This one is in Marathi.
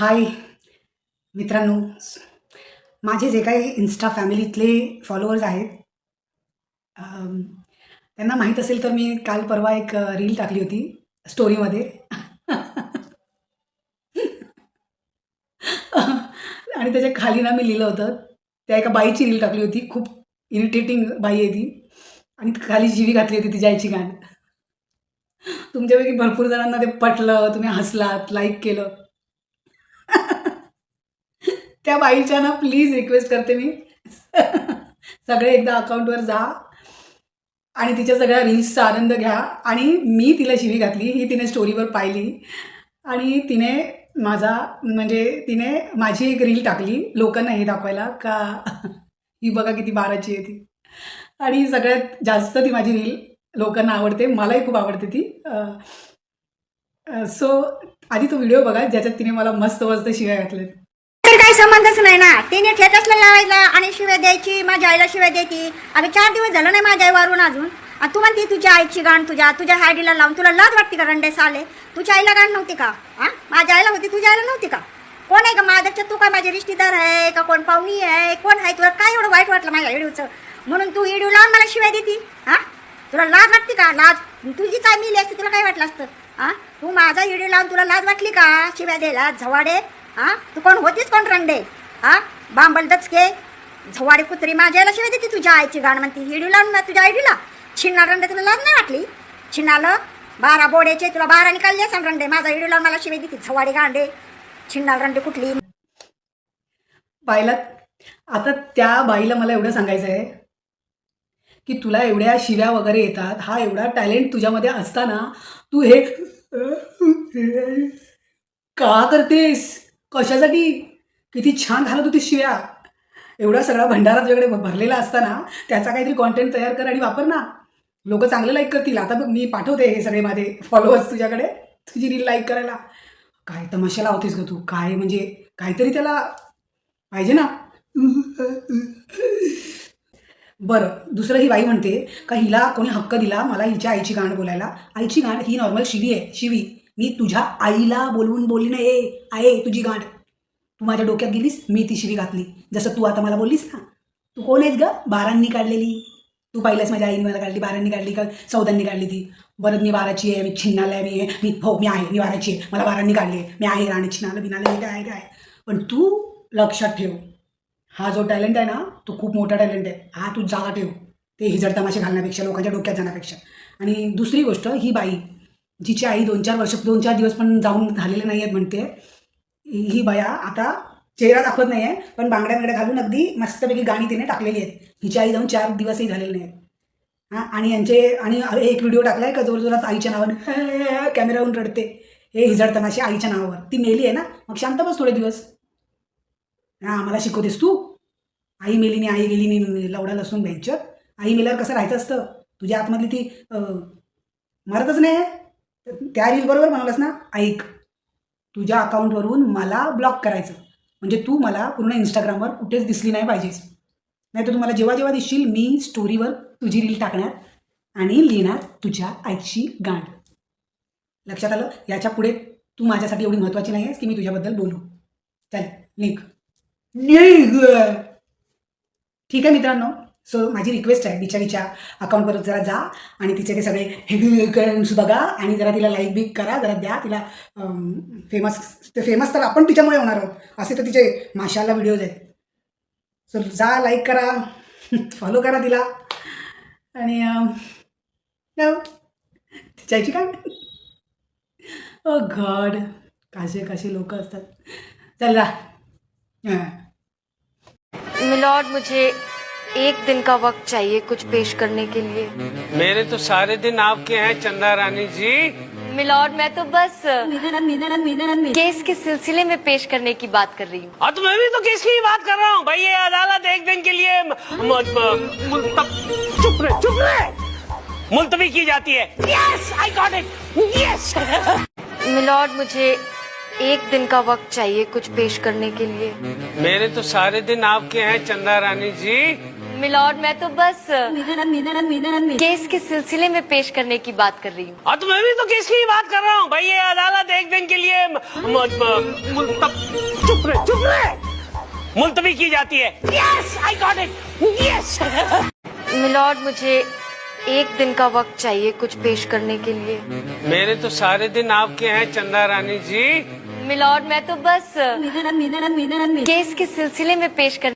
हाय मित्रांनो. माझे जे काही इन्स्टा फॅमिलीतले फॉलोअर्स आहेत त्यांना माहीत असेल तर मी काल परवा एक रील टाकली होती स्टोरीमध्ये आणि त्याच्याखाली ना मी लिहिलं होतं त्या एका बाईची रील टाकली होती खूप इरिटेटिंग बाई आहे ती. आणि खाली जीवी घातली होती तिच्या आईची गाण. तुमच्यापैकी भरपूर जणांना ते पटलं तुम्ही हसलात लाईक केलं. त्या बाईच्या ना प्लीज रिक्वेस्ट करते मी. सगळे एकदा अकाउंटवर जा आणि तिच्या सगळ्या रील्सचा आनंद घ्या. आणि मी तिला शिवी घातली ही तिने स्टोरीवर पाहिली. आणि तिने माझा म्हणजे तिने माझी एक रील टाकली लोकांना हे दाखवायला का ही बघा किती बाराची आहे ती. आणि सगळ्यात जास्त ती माझी रील लोकांना आवडते मलाही खूप आवडते ती. सो आधी तो व्हिडिओ बघा ज्याच्यात तिने मला मस्त मस्त शिव्या घातल्यात. काही संबंधच नाही ना. तिने ठेटसला लावायला आणि शिव्या द्यायची माझ्या आईला शिव्या द्यायची आता चार दिवस झालं नाही माझ्या आईवरून अजून. तू म्हणते तुझ्या आईची गाण तुझ्या तुझ्या हायडीला लावून तुला लाज वाटते का रंडे साले? तुझ्या आईला गाण नव्हती का? हा? माझ्या आईला होती तुझ्या आईला नव्हती का? कोण आहे का माझ्याच्या तू काय माझे रिश्तेदार आहे का? कोण पाहुणी आहे? कोण आहे? तुला काय एवढं वाईट वाटलं माझ्या व्हिडिओचं म्हणून तू व्हिडिओ लावून मला शिव्या देती. हा? तुला लाज वाटते का? लाज? तुझीच आई मिली असते तुला काय वाटलं असतं? हा? तू माझा व्हिडिओ लावून तुला लाज वाटली का? शिव्या द्यायला? झवाडे हा? तू कोण होतीस कोण रंडे? हा? बांबल दचके झवाडी कुत्री माझ्या आईला शिवाय देते तुझ्या आईची गाण म्हणते. व्हिडिओ लावून ना तुझ्या आईडीला. छिन्ना रंडे तुला लाज नाही वाटली? छिन्नालं बारा बोड्याचे तुला बारा निकालले सांग रंडे. माझा व्हिडिओ लावून मला शिवाय देते. झवाडी गांडे. छिन्नाल रंडे कुठली? बाईला आता त्या बाईला मला एवढं सांगायचं आहे की तुला एवढ्या शिव्या वगैरे येतात. हा एवढा टॅलेंट तुझ्यामध्ये असताना तू हे का करतेस? कशासाठी? किती छान घालत होती शिव्या. एवढा सगळा भंडारा तुझ्याकडे भरलेला असताना त्याचा काहीतरी कॉन्टेंट तयार कर आणि वापर ना. लोक चांगले लाईक करतील. आता बघ मी पाठवते हे सगळे माझे फॉलोअर्स तुझ्याकडे तुझी रील लाईक करायला. काय तमाशा लावतेस ग तू? काय म्हणजे काहीतरी त्याला पाहिजे ना. बरं दुसरं ही बाई म्हणते का हिला कोणी हक्क दिला? मला हिच्या आईची गाण बोलायला. आईची गाण ही नॉर्मल शिवी आहे शिवी. मी तुझ्या आईला बोलवून बोलली ना ए आहे तुझी गाठ. तू माझ्या डोक्यात गेलीस मी ती शिवी घातली. जसं तू आता मला बोललीस ना तू कोण आहेस ग? बारांनी काढलेली. तू पाहिलंस माझ्या आईने मला काढली बारांनी काढली का? चौदांनी काढली ती. बरं मी बाराची आहे मी छिन्नाला आहे मी आहे मी हो मी आहे मी बाराची आहे. मला बारांनी काढली आहे. मी आहे राणी छिन्नाला बिनाला हे काय आहे, काय? पण तू लक्षात ठेव. हा जो टॅलेंट आहे ना तो खूप मोठा टॅलेंट आहे. हा तू जागा ठेव. ते हिजड तमाशे घालण्यापेक्षा लोकांच्या डोक्यात जाण्यापेक्षा. आणि दुसरी गोष्ट ही बाई जिची आई दोन चार वर्ष दोन चार दिवस पण जाऊन झालेले नाही आहेत म्हणते. ही बया आता चेहरा दाखवत नाही आहे पण बांगड्या बिंगड्या घालून अगदी मस्तपैकी गाणी तिने टाकलेली आहेत. हिची आई जाऊन चार दिवसही झालेले आहेत हां आणि यांचे आणि एक व्हिडिओ टाकला आहे का जोरजोरात आईच्या नावानं कॅमेरावरून रडते. हे हिजडतनाशी आईच्या नावावर. ती मेली आहे ना? मग शांत बस थोडे दिवस. हां मला शिकवतेस तू. आई मेली आई गेली नाही लवडा लसून बेंचर आई मेल्यावर कसं राहायचं असतं? तुझ्या आतमधली ती मरतच नाही आहे. तर त्या रील बरोबर म्हणालास ना ऐक तुझ्या अकाउंटवरून मला ब्लॉक करायचं. म्हणजे तू मला पूर्ण इंस्टाग्रामवर कुठेच दिसली नाही पाहिजेस. नाही तर तुम्हाला जेव्हा जेव्हा दिसशील मी स्टोरीवर तुझी रील टाकणार आणि लिहिणार तुझ्या आईची गाण लक्षात आलं? याच्यापुढे तू माझ्यासाठी एवढी महत्त्वाची नाही आहेस की मी तुझ्याबद्दल बोलू. चल निघ. निघ! ठीक आहे मित्रांनो? सो माझी रिक्वेस्ट आहे बिचारीच्या अकाउंटवर जरा जा आणि तिचे ते सगळे सुद्धा बघा आणि जरा तिला लाईक बिक करा जरा द्या तिला फेमस ते फेमस तर आपण तिच्यामुळे होणार आहोत. असे तर तिचे माशाला व्हिडिओज आहेत. सो जा लाईक करा फॉलो करा तिला. आणि तिच्याची काय? Oh अ घड कसे कसे लोक असतात. चल जा. हां. मुझे एक दिन का वक्त चाहिए कुछ पेश करने के लिए। मेरे तो सारे दिन आपके हैं चंदा रानी जी। मिलॉर्ड मैं तो बस केस के सिलसिले में पेश करने की बात कर रही हूँ। और तो मैं भी तो किसकी ही बात कर रहा हूँ। भाई ये अदालत एक दिन के लिए म- म- म- मुल्तब चुप रहे चुप रहे। मुलतवी की जाती है। Yes I got it yes milord मुझे एक दिन का वक्त चाहिए कुछ पेश करने के लिए। मेरे तो सारे दिन आपके हैं चंदा रानी जी। मिलॉर्ड मैं तो बस केस के सिलसिले में पेश करने की बात कर रही हूँ। और तो मैं भी तो किसकी ही बात कर रहा हूँ। भाई ये अदालत एक दिन के लिए चुप रहे चुप रहे। मुलतवी की जाती है। Yes I got it yes milord मुझे एक दिन का वक्त चाहिए कुछ पेश करने के लिए। मेरे तो सारे दिन आपके हैं चंदा रानी जी। मिलॉर्ड मैं तो बस केस के सिलसिले में पेश कर